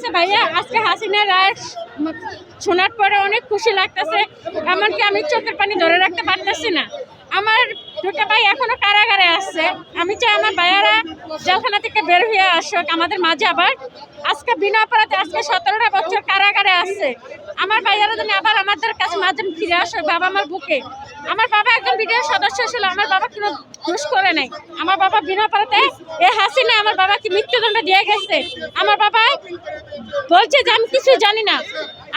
লাগতেছে ভাইয়া। আজকে হাসিনা রায় শোনার পরে অনেক খুশি লাগতেছে। এমনকি আমি চোখের পানি ধরে রাখতে পারতেছি না। আমার দুটো ভাই এখনও কারাগারে আসছে আমি চাই আমার ভাইয়ারা জেলখানা থেকে বের হয়ে আসুক, আমাদের মাঝে আবার। আজকে বিনা অপরাধে আজকে সতেরোটা বছর কারাগারে আসছে আমার ভাইয়ারা যেন আবার আমাদের কাছে মাঝে ফিরে আসুক, বাবা আমার বুকে। আমার বাবা একজন বিডিও সদস্য ছিল, আমার বাবা কোনো দোষ করে নাই। আমার বাবা বিনা অপরাধে এ হাসিনা আমার বাবাকে মৃত্যুদণ্ড দিয়ে গেছে। আমার বাবা বলছে যে আমি কিছু জানি না।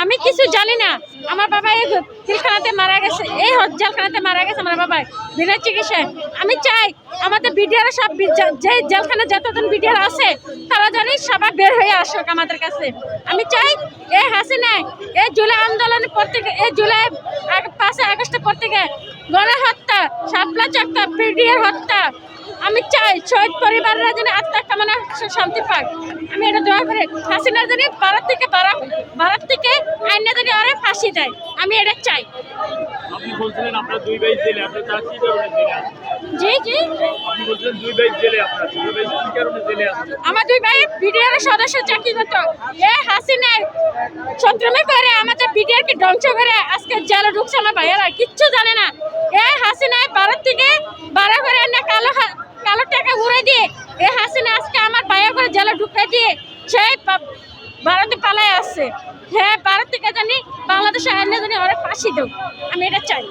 আমি কিছু জানি না। আমার বাবা এই জেলখানাতে মারা গেছে। এই জেলখানাতে মারা গেছে আমার বাবা বিনা চিকিৎসায়। আমি চাই আমাদের বিডিআর সব যে- জেলখানে যতজন বিডিআর আছে, তারা জানি সবাই বের হয়ে আসুক আমাদের কাছে। আমি চাই এই হাসিনা এই জুলাই আন্দোলনের পর থেকে এই জুলাই পাঁচই আগস্টের পর থেকে গণহত্যা, শাপলা চক্কা বিডিআর হত্যা আমি চাই শহীদ পরিবাররা যেন আত্মা কামনা শান্তি পাক। আমি এটা দোয়া করে হাসিনার জানি ভারত থেকে ভারত ভারত থেকে আইনা জানি আরে ফাঁসি দেয়। আমি এটা চাই। আপনি বলছিলেন আপনার দুই ভাই জেলে আপনার তার কি কারণে জেলে জি জি। আপনি বলছিলেন দুই ভাই জেলে আপনার দুই ভাই কি কারণে জেলে আছে আমার দুই ভাই বিডিআর সদস্য চাকরি করতো। এ সংক্রমে করে আমাদের বিডিআর কে ধ্বংস করে আজকে জেলে ঢুকছে আমার ভাইয়েরা কিচ্ছু জানে না। এ হাসিনায় ভারত থেকে বাড়া করে এনে কালো হা- কালো টাকা ঘুরে দিয়ে এ হাসিনা আজকে আমার ভাইয়া করে জেলে ঢুকে দিয়ে সেই পা- ভারতে পালায় আসছে হ্যাঁ ভারত থেকে জানি বাংলাদেশে আইনে জানি ওরা ফাঁসি দেব। আমি এটা চাই।